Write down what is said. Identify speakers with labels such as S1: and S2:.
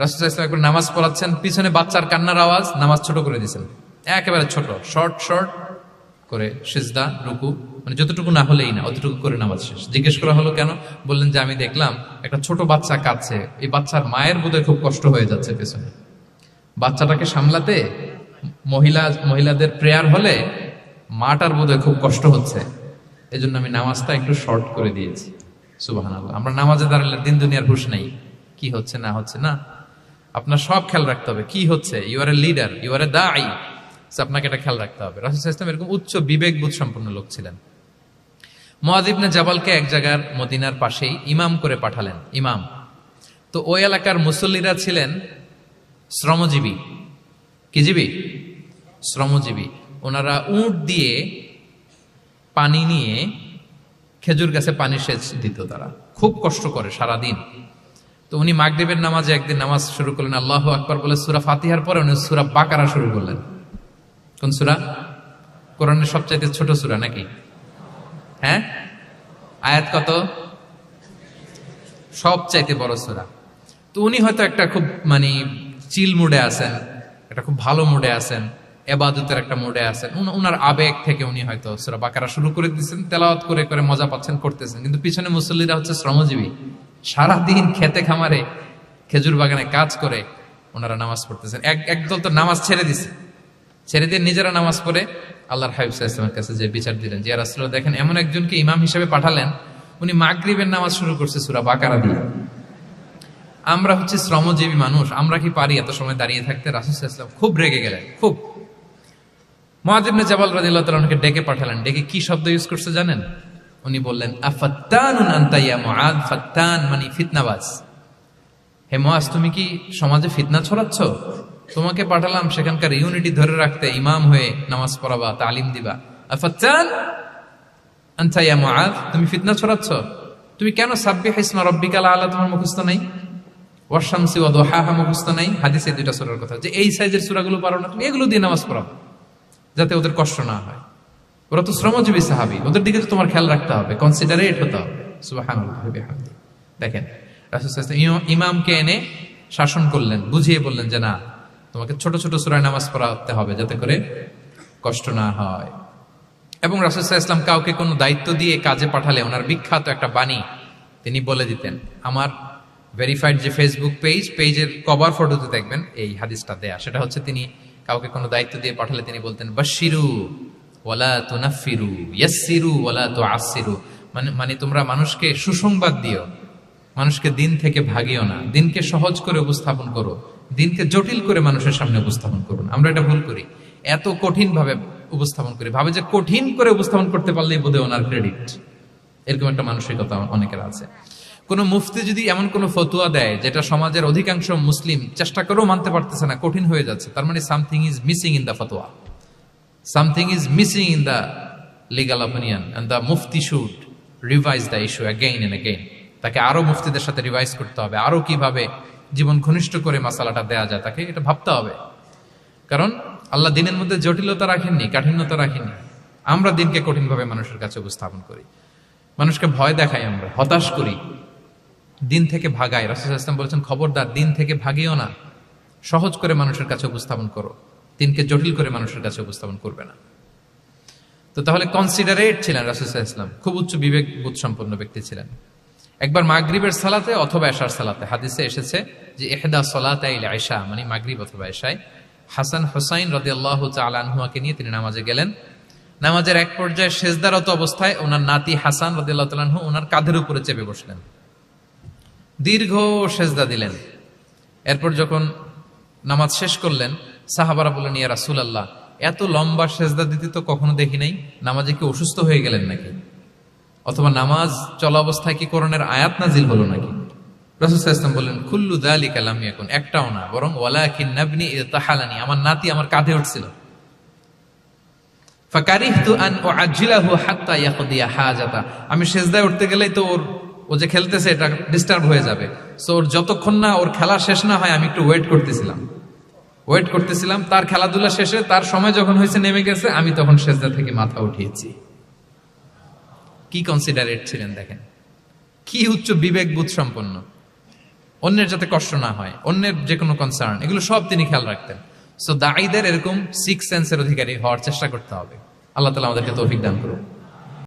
S1: রাসুল একবার নামাজ পড়াচ্ছেন, পিছনে বাচ্চার কান্নার আওয়াজ, নামাজ ছোট করে দিয়েছেন। একেবারে ছোট, শর্ট শর্ট করে সিজদা, রুকু মানে যতটুকু না হলেই না, অতটুকু করে নামাজ শেষ। জিজ্ঞেস করা হলো, কেন? বললেন যে, আমি দেখলাম একটা ছোট বাচ্চা কাঁদছে, এই বাচ্চার মায়ের বোধহয় খুব কষ্ট হয়ে যাচ্ছে পেছনে। বাচ্চাটাকে সামলাতে মহিলা, মহিলাদের প্রেয়ার হলে মাটার বোধহয় খুব কষ্ট হচ্ছে। এই জন্য আমি নামাজটা একটু শর্ট করে দিয়েছি। সুবাহান আমরা নামাজে দাঁড়ালে দিন দুনিয়ার হুশ নেই। কি হচ্ছে, না হচ্ছে, না আপনার সব খেয়াল রাখতে হবে। কি হচ্ছে? You are a leader you are a দাই আপনাকে এটা খেয়াল রাখতে হবে। রাসুল ইসলাম এরকম উচ্চ বিবেক বুধ সম্পন্ন লোক ছিলেন। মহাদিবনে জাবালকে এক জায়গার মদিনার পাশেই ইমাম করে পাঠালেন, ইমাম। তো ওই এলাকার মুসল্লিরা ছিলেন শ্রমজীবী। কি জীবী? শ্রমজীবী। ওনারা উঁট দিয়ে পানি নিয়ে খেজুর গাছে পানি সেচ দিত তারা। খুব কষ্ট করে সারা দিন তো উনি মাগরিবের নামাজে একদিন নামাজ শুরু করলেন, আল্লাহ আকবর বলে সুরা ফাতিহার পরে উনি সুরা বাকারা শুরু করলেন। কোন সুরা? কোরআনের সবচাইতে ছোট সুরা নাকি? হ্যাঁ? আয়াত কত? সবচাইতে বড় সুরা। তো উনি হয়তো একটা খুব মানে চিল মুডে আছেন, একটা খুব ভালো মুডে আছেন, এবাদতের একটা মুডে আছেন। উন- উনার আবেগ থেকে উনি হয়তো সুরা বাকারা শুরু করে দিচ্ছেন তেলাওয়াত করে করে মজা পাচ্ছেন, করতেছেন। কিন্তু পিছনে মুসল্লিরা হচ্ছে শ্রমজীবী। সারাদিন খেতে খামারে খেজুর বাগানে কাজ করে ওনারা নামাজ পড়তেছেন। এক একদল তো নামাজ ছেড়ে দিছে। ছেড়ে দিয়ে নিজেরা নামাজ পড়ে আল্লাহর হাবিব কাছে যে বিচার দিলেন যে রাসুল্লাহ দেখেন এমন একজনকে ইমাম হিসেবে পাঠালেন, উনি মাগরিবের নামাজ শুরু করছে সুরা বাকারা দিয়ে। আমরা হচ্ছে শ্রমজীবী মানুষ, আমরা কি পারি এত সময় দাঁড়িয়ে থাকতে? রাসুল খুব রেগে গেলেন, খুব। মহাজিবনে জাবাল রাজিল্লাহ তালকে ডেকে পাঠালেন। ডেকে কি শব্দ ইউজ করছে জানেন? উনি বললেন, আফাত্তানুন আনতা মানে ফিতনাবাজ। হে মুআজ, তুমি কি সমাজে ফিতনা ছড়াচ্ছ? তোমাকে পাঠালাম সেখানকার ইউনিটি ধরে রাখতে ইমাম হয়ে নামাজ পড়াবা, তালিম দিবা। আফাত্তান আনতা ইয়া মুআদ, তুমি ফিতনা ছড়াচ্ছ? তুমি কেন সাব্বিহ ইসমা রব্বিকাল আলা তোমার মুখস্থ নাই? ওয়াশামসি ওয়া দুহাহা মুখস্থ নাই। হাদিসে দুইটা সূরার কথা যে এই সাইজের সূরাগুলো পারো না, তুমি এগুলো দিয়ে নামাজ পড়াও, যাতে ওদের কষ্ট না হয়। ওরা তো শ্রমজীবী সাহাবি। ওদের দিকে তো তোমার খেয়াল রাখতে হবে কনসিডারেট হতে হবে। বিহামদি দেখেন ইমামকে এনে শাসন করলেন, বুঝিয়ে বললেন যে না, তোমাকে ছোট ছোট সূরায় নামাজ পড়াতে হবে যাতে করে কষ্ট না হয়। এবং সাল্লাল্লাহু ইসলাম কাউকে কোনো দায়িত্ব দিয়ে কাজে পাঠালে ওনার বিখ্যাত একটা বাণী তিনি বলে দিতেন। আমার ভেরিফাইড যে ফেসবুক পেজ পেজের কভার ফটোতে দেখবেন, এই হাদিসটা দেয়া। সেটা হচ্ছে তিনি কাউকে কোনো দায়িত্ব দিয়ে পাঠালে তিনি বলতেন বাশিরু ওয়ালা তুনাফিরু, ইয়াসসিরু ওয়ালা তুআসসিরু। মানে মানে তোমরা মানুষকে সুসংবাদ দিও। মানুষকে দিন থেকে ভাগিও না। দিনকে সহজ করে উপস্থাপন করো। দিনকে জটিল করে মানুষের সামনে উপস্থাপন করুন আমরা এটা ভুল করি। এত কঠিন ভাবে উপস্থাপন করি। ভাবে যে কঠিন করে উপস্থাপন করতে পারলেই বোধহয় ওনার ক্রেডিট এরকম একটা মানসিকতা অনেকের আছে। কোন মুফতি যদি এমন কোন ফতুয়া দেয়, যেটা সমাজের অধিকাংশ মুসলিম চেষ্টা করেও মানতে পারতেছে না, কঠিন হয়ে যাচ্ছে, তার মানে something is missing in the fatwa something is missing in the legal opinion and the mufti should revise the issue again and again তাকে আরও মুফতিদের সাথে রিভাইজ করতে হবে। আরও কীভাবে জীবন ঘনিষ্ঠ করে মাসালাটা দেয়া যায়, তাকে এটা ভাবতে হবে। কারণ আল্লাহ দিনের মধ্যে জটিলতা রাখেননি, কাঠিন্যতা রাখেননি। আমরা দিনকে কঠিনভাবে মানুষের কাছে উপস্থাপন করি। মানুষকে ভয় দেখাই আমরা, হতাশ করি। দিন থেকে ভাগাই। রাসুল ইসলাম বলেছেন, খবরদার, দিন থেকে ভাগিও না। সহজ করে মানুষের কাছে উপস্থাপন করো। দিনকে জটিল করে মানুষের কাছে উপস্থাপন করবে না। তো তাহলে কনসিডারেট ছিলেন রাসুল ইসলাম খুব উচ্চ বিবেক বোধ সম্পন্ন ব্যক্তি ছিলেন। একবার মাগরিবের সালাতে অথবা এশার সালাতে হাদিসে এসেছে যে এহেদা সলাতে আয়সা মানে মাগরিব অথবা এশায়। হাসান হোসাইন রদি আল্লাহ আনহুয়াকে নিয়ে তিনি নামাজে গেলেন। নামাজের এক পর্যায়ে শেষদারত অবস্থায় ওনার নাতি হাসান রদি আল্লাহ তালাহু ওনার কাঁধের উপরে চেপে বসলেন। দীর্ঘ সেজদা দিলেন। এরপর যখন নামাজ শেষ করলেন সাহাবারা বললেন, ইয়া রাসুল আল্লাহ এত লম্বা সেজদা দিতে তো কখনো দেখি নাই? নামাজে কি অসুস্থ হয়ে গেলেন নাকি? অথবা নামাজ চলা অবস্থায় কি করণের আয়াত নাজিল হলো নাকি? রাসুল ইসলাম বললেন খুল্লু দালি কালাম এখন একটাও না, বরং ওয়ালা কিন্নাবনি তাহালানি, আমার নাতি আমার কাঁধে উঠছিল। আমি সেজদায় উঠতে গেলেই তো ওর, ও যে খেলতেছে এটা ডিস্টার্ব হয়ে যাবে। সো ওর যতক্ষণ না ওর খেলা শেষ না হয়, আমি একটু ওয়েট করতেছিলাম। ওয়েট করতেছিলাম, তার খেলাধুলা শেষে, তার সময় যখন হয়েছে নেমে গেছে, আমি তখন সেজদা থেকে মাথা উঠিয়েছি। কি কনসিডারেট ছিলেন দেখেন। কি উচ্চ বিবেক বুধ সম্পন্ন। অন্যের যাতে কষ্ট না হয়, অন্যের যে কোনো কনসার্ন এগুলো সব তিনি খেয়াল রাখতেন। সো দায়ীদের এরকম সিক্স সেন্সের অধিকারী হওয়ার চেষ্টা করতে হবে। আল্লাহ তালা আমাদেরকে তৌফিক দান করুন